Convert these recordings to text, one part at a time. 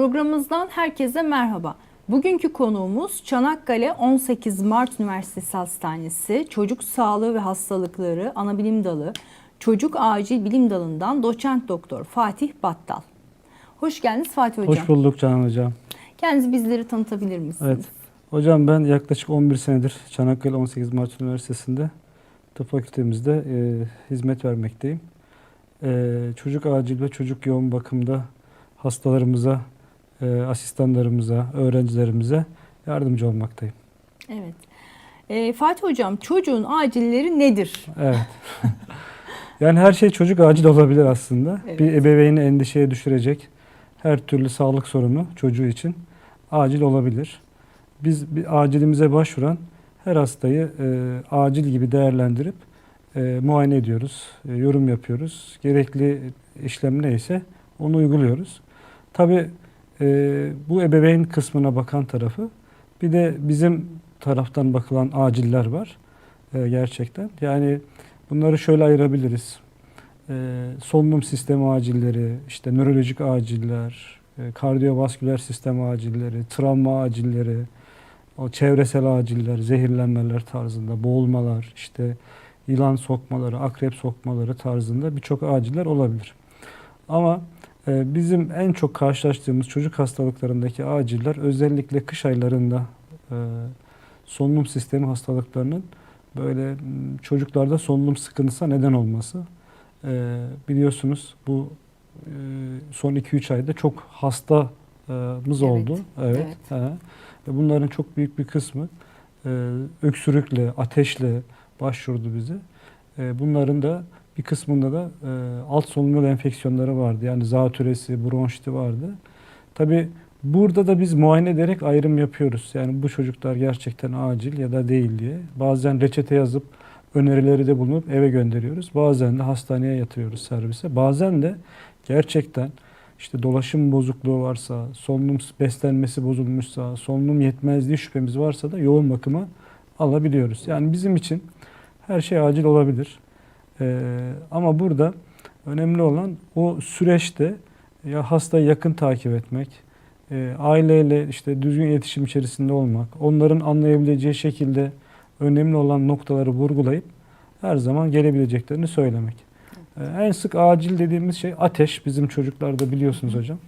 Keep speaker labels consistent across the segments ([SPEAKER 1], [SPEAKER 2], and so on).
[SPEAKER 1] Programımızdan herkese merhaba. Bugünkü konuğumuz Çanakkale 18 Mart Üniversitesi Hastanesi Çocuk Sağlığı ve Hastalıkları Anabilim Dalı Çocuk Acil Bilim Dalı'ndan doçent doktor Fatih Battal. Hoş geldiniz Fatih Hocam.
[SPEAKER 2] Hoş bulduk Canan Hocam.
[SPEAKER 1] Kendinizi bizleri tanıtabilir misiniz?
[SPEAKER 2] Evet. Hocam ben yaklaşık 11 senedir Çanakkale 18 Mart Üniversitesi'nde tıp fakültemizde e, hizmet vermekteyim. E, çocuk acil ve çocuk yoğun bakımda hastalarımıza, e, asistanlarımıza, öğrencilerimize yardımcı olmaktayım.
[SPEAKER 1] Evet. Ee, Fatih Hocam çocuğun acilleri nedir?
[SPEAKER 2] Evet. yani her şey çocuk acil olabilir aslında.
[SPEAKER 1] Evet.
[SPEAKER 2] Bir ebeveyni endişeye düşürecek her türlü sağlık sorunu çocuğu için acil olabilir. Biz bir acilimize başvuran her hastayı e, acil gibi değerlendirip e, muayene ediyoruz, e, yorum yapıyoruz. Gerekli işlem neyse onu uyguluyoruz. Tabii e, bu ebeveyn kısmına bakan tarafı bir de bizim taraftan bakılan aciller var e, gerçekten. Yani bunları şöyle ayırabiliriz. E, solunum sistemi acilleri, işte nörolojik aciller, e, kardiyovasküler sistem acilleri, travma acilleri, o çevresel aciller, zehirlenmeler tarzında, boğulmalar, işte yılan sokmaları, akrep sokmaları tarzında birçok aciller olabilir. Ama bizim en çok karşılaştığımız çocuk hastalıklarındaki aciller özellikle kış aylarında e, solunum sistemi hastalıklarının böyle çocuklarda solunum sıkıntısına neden olması. E, biliyorsunuz bu e, son 2-3 ayda çok hastamız
[SPEAKER 1] Evet,
[SPEAKER 2] oldu. Evet.
[SPEAKER 1] evet.
[SPEAKER 2] Ve bunların çok büyük bir kısmı e, öksürükle, ateşle başvurdu bize. E, bunların da bir kısmında da e, alt solunum yolu enfeksiyonları vardı. Yani zatürresi, bronşiti vardı. Tabi burada da biz muayene ederek ayrım yapıyoruz. Yani bu çocuklar gerçekten acil ya da değil diye. Bazen reçete yazıp önerileri de bulunup eve gönderiyoruz. Bazen de hastaneye yatırıyoruz servise. Bazen de gerçekten işte dolaşım bozukluğu varsa, solunum beslenmesi bozulmuşsa, solunum yetmezliği şüphemiz varsa da yoğun bakıma alabiliyoruz. Yani bizim için her şey acil olabilir. Ee, ama burada önemli olan o süreçte ya hastayı yakın takip etmek, e, aileyle işte düzgün iletişim içerisinde olmak, onların anlayabileceği şekilde önemli olan noktaları vurgulayıp her zaman gelebileceklerini söylemek. Ee, en sık acil dediğimiz şey ateş. Bizim çocuklarda biliyorsunuz hocam.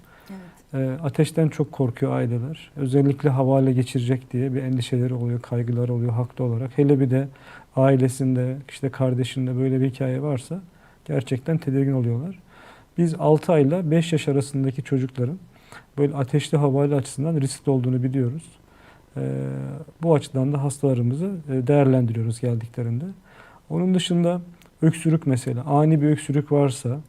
[SPEAKER 2] Ee, ateşten çok korkuyor aileler. Özellikle havale geçirecek diye bir endişeleri oluyor, kaygıları oluyor haklı olarak. Hele bir de ailesinde, işte kardeşinde böyle bir hikaye varsa gerçekten tedirgin oluyorlar. Biz 6 ayla 5 yaş arasındaki çocukların böyle ateşli havale açısından riskli olduğunu biliyoruz. Ee, bu açıdan da hastalarımızı e, değerlendiriyoruz geldiklerinde. Onun dışında öksürük mesela, ani bir öksürük varsa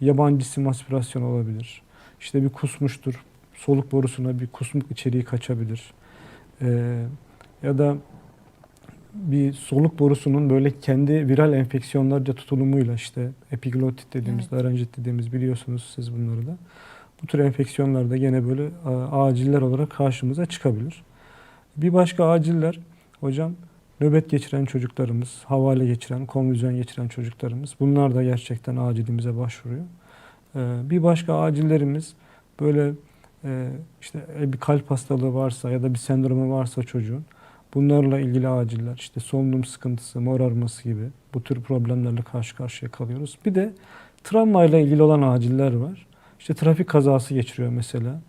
[SPEAKER 2] yabancı cisim aspirasyon olabilir. İşte bir kusmuştur, soluk borusuna bir kusmuk içeriği kaçabilir. Ee, ya da bir soluk borusunun böyle kendi viral enfeksiyonlarca tutulumuyla işte epiglotit dediğimiz,
[SPEAKER 1] Evet.
[SPEAKER 2] larenjit dediğimiz biliyorsunuz siz bunları da. Bu tür enfeksiyonlar da gene böyle aciller olarak karşımıza çıkabilir. Bir başka aciller hocam nöbet geçiren çocuklarımız, havale geçiren, konvüzyon geçiren çocuklarımız bunlar da gerçekten acilimize başvuruyor. Ee, bir başka acillerimiz böyle e, işte bir kalp hastalığı varsa ya da bir sendromu varsa çocuğun bunlarla ilgili aciller işte solunum sıkıntısı, morarması gibi bu tür problemlerle karşı karşıya kalıyoruz. Bir de travmayla ilgili olan aciller var. İşte trafik kazası geçiriyor mesela.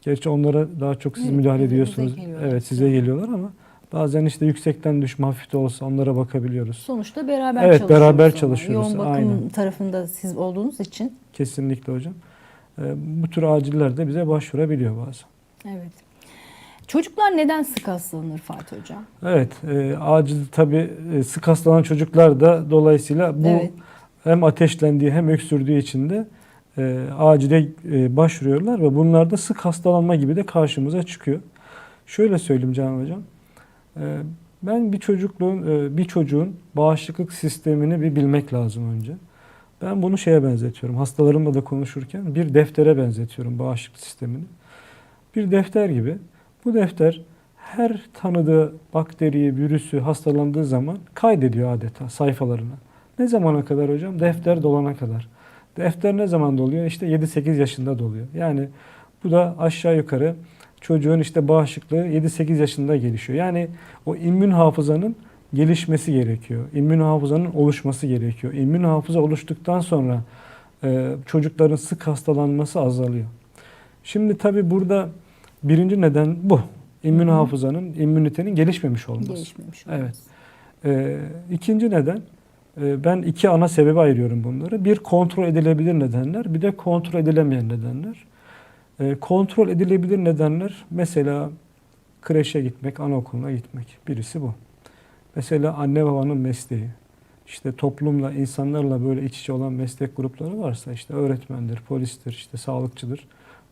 [SPEAKER 2] Gerçi onlara daha çok siz
[SPEAKER 1] Evet,
[SPEAKER 2] müdahale ediyorsunuz. Evet size geliyorlar ama bazen işte yüksekten düşme hafif de olsa onlara bakabiliyoruz.
[SPEAKER 1] Sonuçta beraber
[SPEAKER 2] Evet,
[SPEAKER 1] çalışıyoruz.
[SPEAKER 2] beraber
[SPEAKER 1] onunla.
[SPEAKER 2] çalışıyoruz,
[SPEAKER 1] Yoğun bakım
[SPEAKER 2] aynen.
[SPEAKER 1] tarafında siz olduğunuz için.
[SPEAKER 2] Kesinlikle hocam. Ee, Bu tür aciller de bize başvurabiliyor bazen.
[SPEAKER 1] Evet. Çocuklar neden sık hastalanır Fatih Hocam?
[SPEAKER 2] Evet, e, acil tabii e, sık hastalanan çocuklar da dolayısıyla bu
[SPEAKER 1] Evet.
[SPEAKER 2] hem ateşlendiği hem öksürdüğü için de e, acile e, başvuruyorlar ve bunlarda sık hastalanma gibi de karşımıza çıkıyor. Şöyle söyleyeyim Canan Hocam. E, ben bir çocukluğun, e, bir çocuğun bağışıklık sistemini bir bilmek lazım önce. Ben bunu şeye benzetiyorum. Hastalarımla da konuşurken bir deftere benzetiyorum bağışıklık sistemini. Bir defter gibi. Bu defter her tanıdığı bakteriyi, virüsü hastalandığı zaman kaydediyor adeta sayfalarına. Ne zamana kadar hocam? Defter dolana kadar. Defter ne zaman doluyor? İşte 7-8 yaşında doluyor. Yani Bu da aşağı yukarı çocuğun işte bağışıklığı 7-8 yaşında gelişiyor. Yani o immün hafızanın gelişmesi gerekiyor. İmmün hafızanın oluşması gerekiyor. İmmün hafıza oluştuktan sonra e, çocukların sık hastalanması azalıyor. Şimdi tabii burada birinci neden bu. İmmün
[SPEAKER 1] Hı hı.
[SPEAKER 2] hafızanın, immünitenin gelişmemiş olması.
[SPEAKER 1] Gelişmemiş.
[SPEAKER 2] Evet. Ee, ikinci neden, e, ben iki ana sebebe ayırıyorum bunları. Bir kontrol edilebilir nedenler, bir de kontrol edilemeyen nedenler. Ee, kontrol edilebilir nedenler mesela kreşe gitmek, anaokuluna gitmek. Birisi bu. Mesela anne babanın mesleği. İşte toplumla, insanlarla böyle iç içe olan meslek grupları varsa işte öğretmendir, polistir, işte sağlıkçıdır.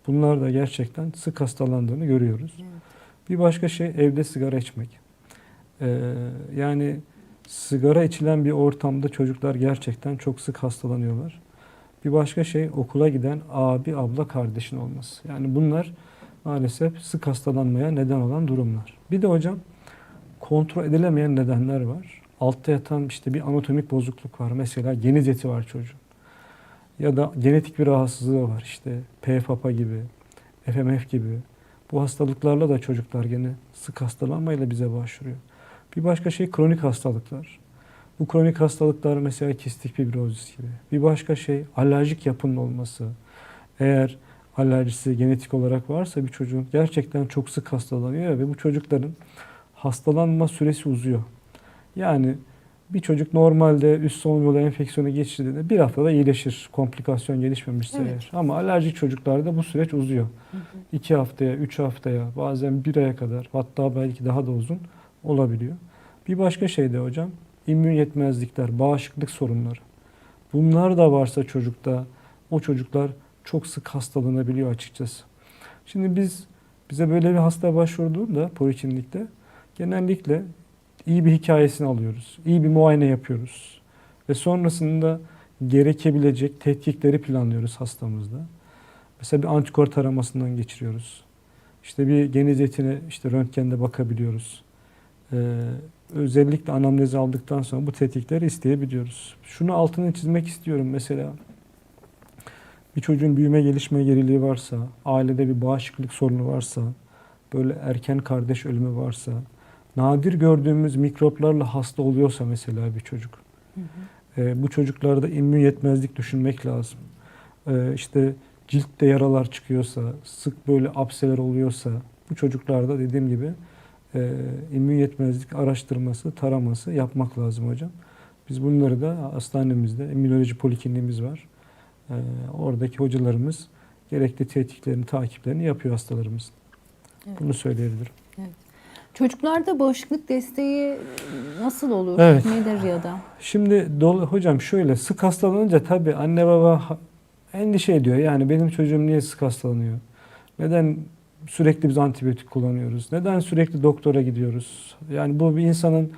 [SPEAKER 2] Bunlar da gerçekten sık hastalandığını görüyoruz. Bir başka şey evde sigara içmek. Ee, yani sigara içilen bir ortamda çocuklar gerçekten çok sık hastalanıyorlar. Bir başka şey okula giden abi, abla, kardeşin olması. Yani bunlar maalesef sık hastalanmaya neden olan durumlar. Bir de hocam kontrol edilemeyen nedenler var. Altta yatan işte bir anatomik bozukluk var. Mesela geniz eti var çocuğun. Ya da genetik bir rahatsızlığı var işte PFAPA gibi, FMF gibi. Bu hastalıklarla da çocuklar gene sık hastalanmayla bize başvuruyor. Bir başka şey kronik hastalıklar. Bu kronik hastalıklar mesela kistik fibrozis gibi. Bir başka şey alerjik yapının olması. Eğer alerjisi genetik olarak varsa bir çocuğun gerçekten çok sık hastalanıyor ve bu çocukların hastalanma süresi uzuyor. Yani bir çocuk normalde üst solunum yolu enfeksiyonu geçirdiğinde bir haftada iyileşir. Komplikasyon gelişmemişse
[SPEAKER 1] Evet.
[SPEAKER 2] eğer. Ama alerjik çocuklarda bu süreç uzuyor. İki haftaya, üç haftaya, bazen bir aya kadar hatta belki daha da uzun olabiliyor. Bir başka şey de hocam immün yetmezlikler, bağışıklık sorunları. Bunlar da varsa çocukta o çocuklar çok sık hastalanabiliyor açıkçası. Şimdi biz bize böyle bir hasta başvurduğunda poliklinikte genellikle iyi bir hikayesini alıyoruz. iyi bir muayene yapıyoruz. Ve sonrasında gerekebilecek tetkikleri planlıyoruz hastamızda. Mesela bir antikor taramasından geçiriyoruz. İşte bir geniz etine işte röntgende bakabiliyoruz. Ee, özellikle anamnezi aldıktan sonra bu tetkikleri isteyebiliyoruz. Şunu altını çizmek istiyorum mesela. Bir çocuğun büyüme gelişme geriliği varsa, ailede bir bağışıklık sorunu varsa, böyle erken kardeş ölümü varsa, nadir gördüğümüz mikroplarla hasta oluyorsa mesela bir çocuk. Ee, bu çocuklarda immün yetmezlik düşünmek lazım. Ee, işte ciltte yaralar çıkıyorsa, sık böyle apseler oluyorsa bu çocuklarda dediğim gibi e, immün yetmezlik araştırması, taraması yapmak lazım hocam. Biz bunları da hastanemizde, immünoloji polikliniğimiz var. Ee, oradaki hocalarımız gerekli tetkiklerini, takiplerini yapıyor hastalarımızın.
[SPEAKER 1] Evet.
[SPEAKER 2] Bunu söyleyebilirim.
[SPEAKER 1] Çocuklarda bağışıklık desteği nasıl olur?
[SPEAKER 2] Evet.
[SPEAKER 1] Nedir ya da?
[SPEAKER 2] Şimdi hocam şöyle sık hastalanınca tabii anne baba endişe ediyor. Yani benim çocuğum niye sık hastalanıyor? Neden sürekli biz antibiyotik kullanıyoruz? Neden sürekli doktora gidiyoruz? Yani bu bir insanın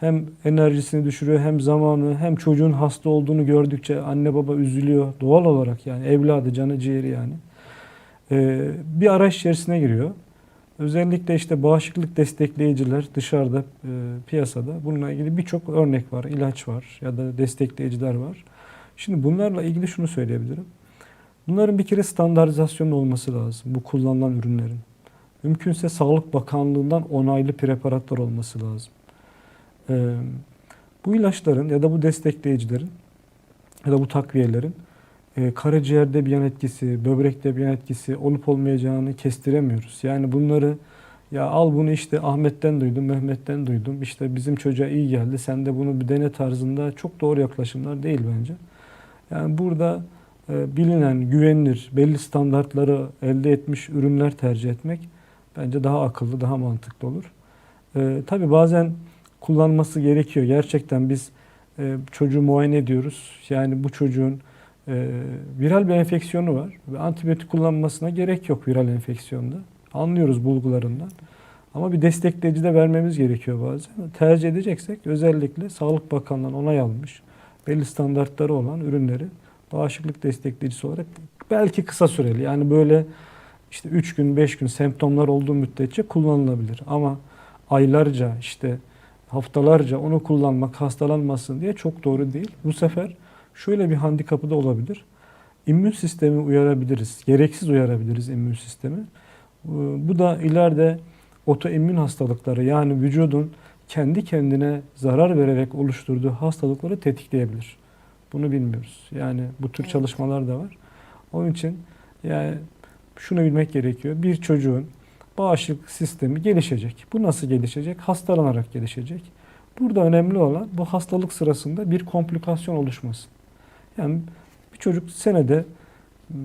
[SPEAKER 2] hem enerjisini düşürüyor hem zamanı hem çocuğun hasta olduğunu gördükçe anne baba üzülüyor doğal olarak yani evladı canı ciğeri yani. Ee, bir araç içerisine giriyor. Özellikle işte bağışıklık destekleyiciler dışarıda e, piyasada bununla ilgili birçok örnek var, ilaç var ya da destekleyiciler var. Şimdi bunlarla ilgili şunu söyleyebilirim. Bunların bir kere standartizasyonu olması lazım bu kullanılan ürünlerin. Mümkünse Sağlık Bakanlığı'ndan onaylı preparatlar olması lazım. Ee, bu ilaçların ya da bu destekleyicilerin ya da bu takviyelerin e, karaciğerde bir yan etkisi, böbrekte bir yan etkisi olup olmayacağını kestiremiyoruz. Yani bunları ya al bunu işte Ahmet'ten duydum, Mehmet'ten duydum. İşte bizim çocuğa iyi geldi. Sen de bunu bir dene tarzında çok doğru yaklaşımlar değil bence. Yani burada bilinen, güvenilir, belli standartları elde etmiş ürünler tercih etmek bence daha akıllı, daha mantıklı olur. E, tabii bazen kullanması gerekiyor. Gerçekten biz e, çocuğu muayene ediyoruz. Yani bu çocuğun e, viral bir enfeksiyonu var ve antibiyotik kullanmasına gerek yok viral enfeksiyonda. Anlıyoruz bulgularından. Ama bir destekleyici de vermemiz gerekiyor bazen. Tercih edeceksek özellikle Sağlık Bakanlığı'ndan onay almış, belli standartları olan ürünleri bağışıklık destekleyicisi olarak belki kısa süreli yani böyle işte 3 gün 5 gün semptomlar olduğu müddetçe kullanılabilir. Ama aylarca işte haftalarca onu kullanmak hastalanmasın diye çok doğru değil. Bu sefer şöyle bir handikapı da olabilir. immün sistemi uyarabiliriz. Gereksiz uyarabiliriz immün sistemi. Ee, Bu da ileride otoimmün hastalıkları yani vücudun kendi kendine zarar vererek oluşturduğu hastalıkları tetikleyebilir. Bunu bilmiyoruz. Yani bu tür
[SPEAKER 1] Evet.
[SPEAKER 2] çalışmalar da var. Onun için yani şunu bilmek gerekiyor. Bir çocuğun bağışıklık sistemi gelişecek. Bu nasıl gelişecek? Hastalanarak gelişecek. Burada önemli olan bu hastalık sırasında bir komplikasyon oluşmasın. Yani bir çocuk senede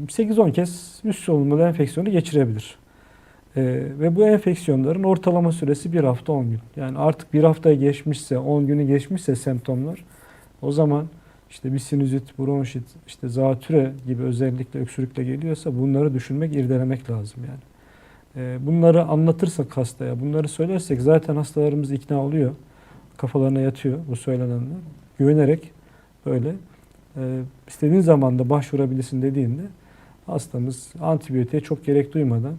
[SPEAKER 2] 8-10 kez üst solunumlu enfeksiyonu geçirebilir. Ee, ve bu enfeksiyonların ortalama süresi bir hafta 10 gün. Yani artık bir haftayı geçmişse, 10 günü geçmişse semptomlar o zaman işte bir sinüzit, bronşit, işte zatüre gibi özellikle öksürükle geliyorsa bunları düşünmek, irdelemek lazım yani. Ee, bunları anlatırsak hastaya, bunları söylersek zaten hastalarımız ikna oluyor. Kafalarına yatıyor bu söylenenler. Güvenerek böyle e, istediğin zaman da başvurabilirsin dediğinde hastamız antibiyotiğe çok gerek duymadan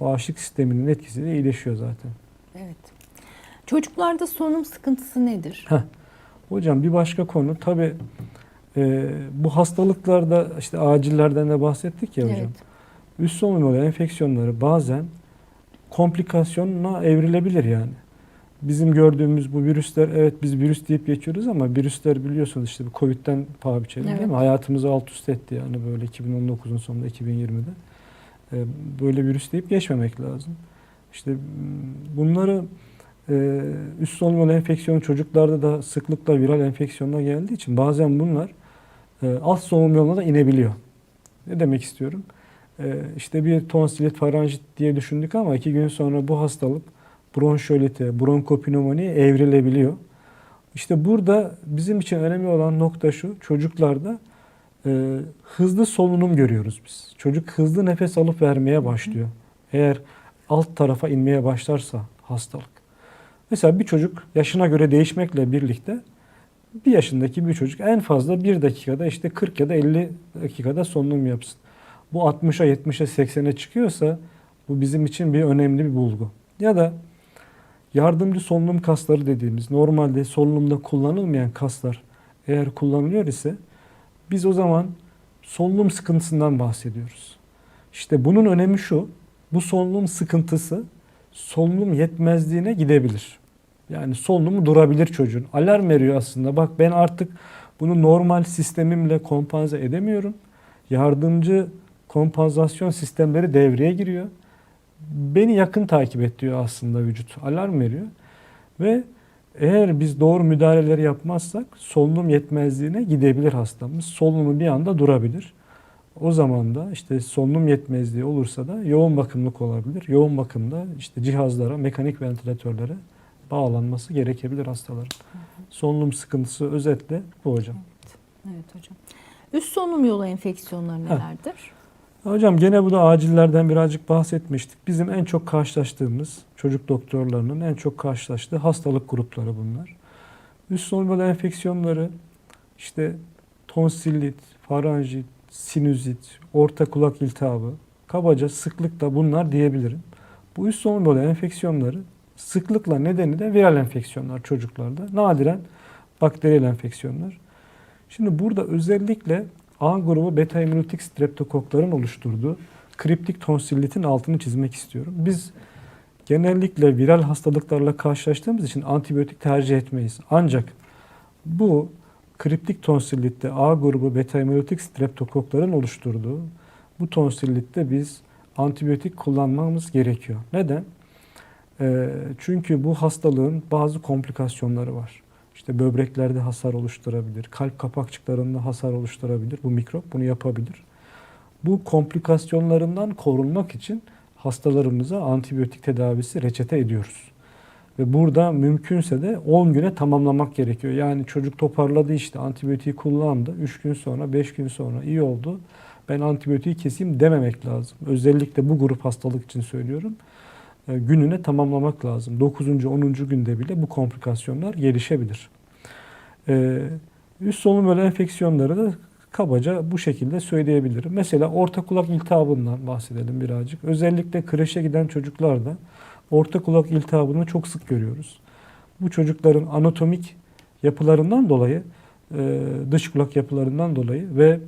[SPEAKER 2] bağışıklık sisteminin etkisiyle iyileşiyor zaten.
[SPEAKER 1] Evet. Çocuklarda solunum sıkıntısı nedir?
[SPEAKER 2] Hocam bir başka konu tabi bu hastalıklarda işte acillerden de bahsettik ya hocam.
[SPEAKER 1] Evet.
[SPEAKER 2] Üst solunum yolu enfeksiyonları bazen komplikasyona evrilebilir yani. Bizim gördüğümüz bu virüsler evet biz virüs deyip geçiyoruz ama virüsler biliyorsunuz işte bu Covid'den paha biçelim değil
[SPEAKER 1] Evet.
[SPEAKER 2] mi? Hayatımızı alt üst etti yani böyle 2019'un sonunda 2020'de. Ee, Böyle virüs deyip geçmemek lazım. İşte bunları e, üst solunum yolu enfeksiyonu çocuklarda da sıklıkla viral enfeksiyonlar geldiği için bazen bunlar e, alt solunum yoluna da inebiliyor. Ne demek istiyorum? E, işte bir tonsilit, faranjit diye düşündük ama iki gün sonra bu hastalık bronşolite, bronkopnömoniye evrilebiliyor. İşte burada bizim için önemli olan nokta şu, çocuklarda e, hızlı solunum görüyoruz biz. Çocuk hızlı nefes alıp vermeye başlıyor. Eğer alt tarafa inmeye başlarsa hastalık. Mesela bir çocuk yaşına göre değişmekle birlikte bir yaşındaki bir çocuk en fazla bir dakikada işte 40 ya da 50 dakikada solunum yapsın. Bu 60'a 70'e 80'e çıkıyorsa bu bizim için bir önemli bir bulgu. Ya da yardımcı solunum kasları dediğimiz normalde solunumda kullanılmayan kaslar eğer kullanılıyor ise biz o zaman solunum sıkıntısından bahsediyoruz. İşte bunun önemi şu. Bu solunum sıkıntısı solunum yetmezliğine gidebilir. Yani solunumu durabilir çocuğun. Alarm veriyor aslında. Bak ben artık bunu normal sistemimle kompanze edemiyorum. Yardımcı kompansasyon sistemleri devreye giriyor. Beni yakın takip et diyor aslında vücut. Alarm veriyor. Ve eğer biz doğru müdahaleleri yapmazsak solunum yetmezliğine gidebilir hastamız. Solunumu bir anda durabilir. O zaman da işte solunum yetmezliği olursa da yoğun bakımlık olabilir. Yoğun bakımda işte cihazlara, mekanik ventilatörlere bağlanması gerekebilir hastaların. Solunum sıkıntısı özetle bu hocam.
[SPEAKER 1] Evet hocam. Üst solunum yolu enfeksiyonları nelerdir?
[SPEAKER 2] Hocam gene bu da acillerden birazcık bahsetmiştik. Bizim en çok karşılaştığımız çocuk doktorlarının en çok karşılaştığı hastalık grupları bunlar. Üst solunum yolu enfeksiyonları işte tonsillit, faranjit, sinüzit, orta kulak iltihabı, kabaca sıklıkla bunlar diyebilirim. Bu üst solunum yolu enfeksiyonları sıklıkla nedeni de viral enfeksiyonlar çocuklarda. Nadiren bakteriyel enfeksiyonlar. Şimdi burada özellikle A grubu beta hemolitik streptokokların oluşturduğu kriptik tonsillitin altını çizmek istiyorum. Biz genellikle viral hastalıklarla karşılaştığımız için antibiyotik tercih etmeyiz. Ancak bu kriptik tonsillitte A grubu beta hemolitik streptokokların oluşturduğu bu tonsillitte biz antibiyotik kullanmamız gerekiyor. Neden? Ee, çünkü bu hastalığın bazı komplikasyonları var. İşte böbreklerde hasar oluşturabilir, kalp kapakçıklarında hasar oluşturabilir. Bu mikrop bunu yapabilir. Bu komplikasyonlarından korunmak için hastalarımıza antibiyotik tedavisi reçete ediyoruz. Ve burada mümkünse de 10 güne tamamlamak gerekiyor. Yani çocuk toparladı işte antibiyotiği kullandı. 3 gün sonra 5 gün sonra iyi oldu. Ben antibiyotiği keseyim dememek lazım. Özellikle bu grup hastalık için söylüyorum. E, Gününe tamamlamak lazım. 9. 10. günde bile bu komplikasyonlar gelişebilir. E, Üst solunum yolu enfeksiyonları da kabaca bu şekilde söyleyebilirim. Mesela orta kulak iltihabından bahsedelim birazcık. Özellikle kreşe giden çocuklarda orta kulak iltihabını çok sık görüyoruz. Bu çocukların anatomik yapılarından dolayı, e, dış kulak yapılarından dolayı ve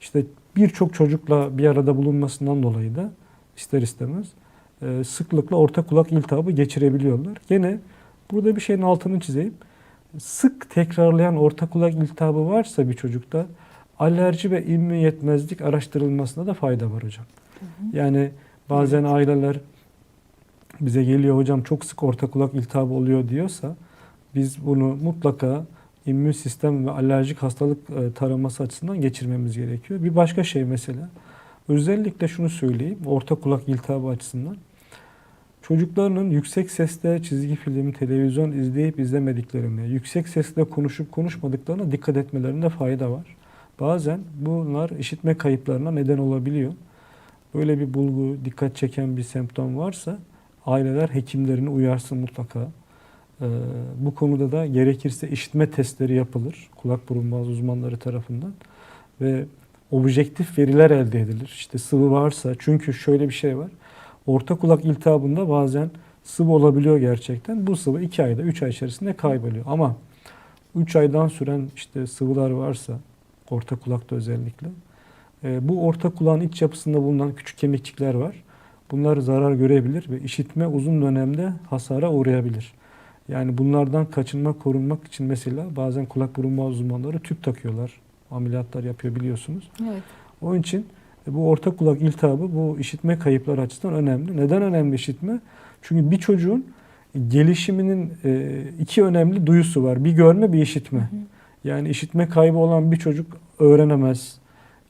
[SPEAKER 2] işte birçok çocukla bir arada bulunmasından dolayı da ister istemez e, sıklıkla orta kulak iltihabı geçirebiliyorlar. Gene burada bir şeyin altını çizeyim. Sık tekrarlayan orta kulak iltihabı varsa bir çocukta alerji ve immün yetmezlik araştırılmasında da fayda var hocam. Yani bazen aileler bize geliyor hocam çok sık orta kulak iltihabı oluyor diyorsa biz bunu mutlaka immün sistem ve alerjik hastalık e, taraması açısından geçirmemiz gerekiyor. Bir başka şey mesela özellikle şunu söyleyeyim orta kulak iltihabı açısından çocuklarının yüksek sesle çizgi film, televizyon izleyip izlemediklerine, yüksek sesle konuşup konuşmadıklarına dikkat etmelerinde fayda var. Bazen bunlar işitme kayıplarına neden olabiliyor. Böyle bir bulgu, dikkat çeken bir semptom varsa aileler hekimlerini uyarsın mutlaka. Ee, bu konuda da gerekirse işitme testleri yapılır kulak burun boğaz uzmanları tarafından ve objektif veriler elde edilir. İşte sıvı varsa çünkü şöyle bir şey var. Orta kulak iltihabında bazen sıvı olabiliyor gerçekten. Bu sıvı 2 ayda 3 ay içerisinde kayboluyor. Ama 3 aydan süren işte sıvılar varsa orta kulakta özellikle e, bu orta kulağın iç yapısında bulunan küçük kemikçikler var. Bunlar zarar görebilir ve işitme uzun dönemde hasara uğrayabilir. Yani bunlardan kaçınmak, korunmak için mesela bazen kulak burun boğaz uzmanları tüp takıyorlar. Ameliyatlar yapıyor biliyorsunuz.
[SPEAKER 1] Evet.
[SPEAKER 2] Onun için e, bu orta kulak iltihabı bu işitme kayıpları açısından önemli. Neden önemli işitme? Çünkü bir çocuğun gelişiminin e, iki önemli duyusu var. Bir görme, bir işitme. Yani işitme kaybı olan bir çocuk öğrenemez.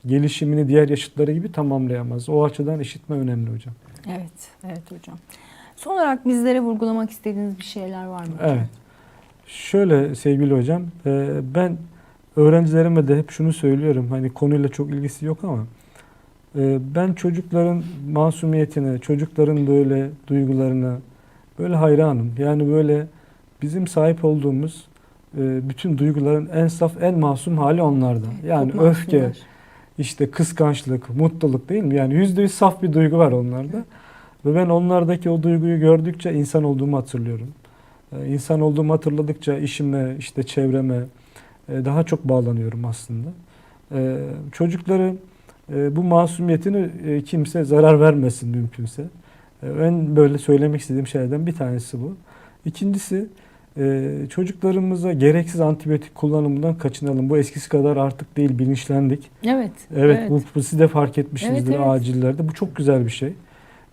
[SPEAKER 2] Gelişimini diğer yaşıtları gibi tamamlayamaz. O açıdan işitme önemli hocam.
[SPEAKER 1] Evet, evet hocam. Son olarak bizlere vurgulamak istediğiniz bir şeyler var mı? hocam?
[SPEAKER 2] Evet. Şöyle sevgili hocam, e, ben öğrencilerime de hep şunu söylüyorum. Hani konuyla çok ilgisi yok ama e, ben çocukların masumiyetine, çocukların böyle duygularına böyle hayranım. Yani böyle bizim sahip olduğumuz e, bütün duyguların en saf, en masum hali onlarda.
[SPEAKER 1] Evet,
[SPEAKER 2] Yani öfke, işte kıskançlık, mutluluk değil mi? Yani yüzde yüz saf bir duygu var onlarda. Ve ben onlardaki o duyguyu gördükçe insan olduğumu hatırlıyorum. Ee, İnsan olduğumu hatırladıkça işime, işte çevreme e, daha çok bağlanıyorum aslında. Ee, Çocukları e, bu masumiyetini e, kimse zarar vermesin mümkünse. Ee, En böyle söylemek istediğim şeylerden bir tanesi bu. İkincisi e, çocuklarımıza gereksiz antibiyotik kullanımından kaçınalım. Bu eskisi kadar artık değil bilinçlendik.
[SPEAKER 1] Evet.
[SPEAKER 2] Evet, Bu, bu siz de fark etmişsinizdir
[SPEAKER 1] Evet, evet.
[SPEAKER 2] acillerde. Bu çok güzel bir şey.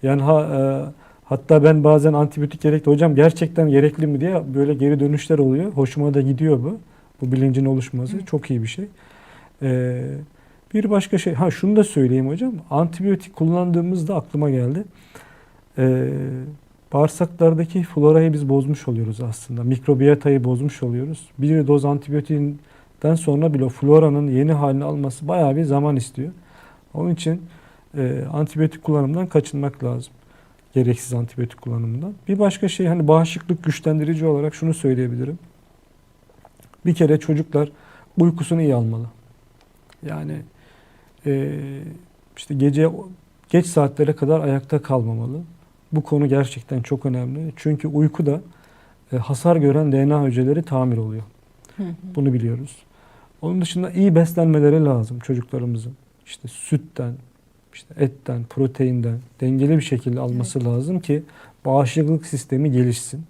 [SPEAKER 2] Yani ha, e, hatta ben bazen antibiyotik gerekli hocam gerçekten gerekli mi diye böyle geri dönüşler oluyor. Hoşuma da gidiyor bu. Bu bilincin oluşması
[SPEAKER 1] Evet.
[SPEAKER 2] çok iyi bir şey. E, bir başka şey, ha şunu da söyleyeyim hocam. Antibiyotik kullandığımızda aklıma geldi. E, bağırsaklardaki florayı biz bozmuş oluyoruz aslında. Mikrobiyatayı bozmuş oluyoruz. Bir doz antibiyotiğinden sonra bile floranın yeni halini alması bayağı bir zaman istiyor. Onun için e, antibiyotik kullanımından kaçınmak lazım. Gereksiz antibiyotik kullanımından. Bir başka şey hani bağışıklık güçlendirici olarak şunu söyleyebilirim. Bir kere çocuklar uykusunu iyi almalı. Yani e, işte gece geç saatlere kadar ayakta kalmamalı. Bu konu gerçekten çok önemli. Çünkü uykuda e, hasar gören DNA hücreleri tamir oluyor.
[SPEAKER 1] Hı hı.
[SPEAKER 2] Bunu biliyoruz. Onun dışında iyi beslenmeleri lazım çocuklarımızın. İşte sütten, işte etten, proteinden dengeli bir şekilde alması lazım ki bağışıklık sistemi gelişsin.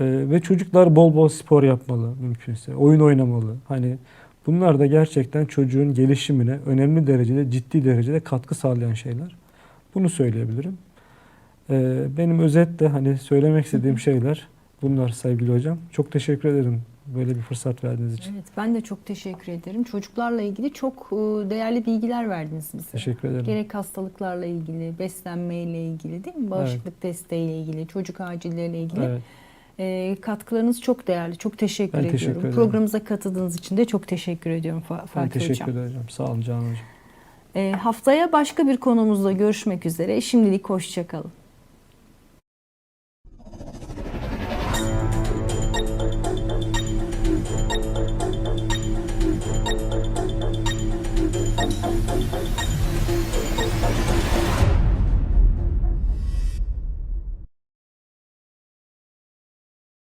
[SPEAKER 2] Ee, ve çocuklar bol bol spor yapmalı mümkünse. Oyun oynamalı. Hani bunlar da gerçekten çocuğun gelişimine önemli derecede, ciddi derecede katkı sağlayan şeyler. Bunu söyleyebilirim. Ee, benim özetle hani söylemek istediğim şeyler bunlar sevgili hocam. Çok teşekkür ederim böyle bir fırsat verdiğiniz için.
[SPEAKER 1] Evet, ben de çok teşekkür ederim. Çocuklarla ilgili çok e, değerli bilgiler verdiniz bize.
[SPEAKER 2] Teşekkür ederim.
[SPEAKER 1] Gerek hastalıklarla ilgili, beslenmeyle ilgili değil mi? Bağışıklık desteğiyle ilgili, çocuk acilleriyle ilgili.
[SPEAKER 2] Evet.
[SPEAKER 1] E, katkılarınız çok değerli. Çok teşekkür
[SPEAKER 2] Ben
[SPEAKER 1] ediyorum.
[SPEAKER 2] teşekkür ederim.
[SPEAKER 1] Programımıza katıldığınız için de çok teşekkür ediyorum Fa-
[SPEAKER 2] Ben
[SPEAKER 1] Fatih
[SPEAKER 2] teşekkür
[SPEAKER 1] Hocam.
[SPEAKER 2] ederim. Sağ olun Canan Hocam.
[SPEAKER 1] E, haftaya başka bir konumuzla görüşmek üzere. Şimdilik hoşçakalın.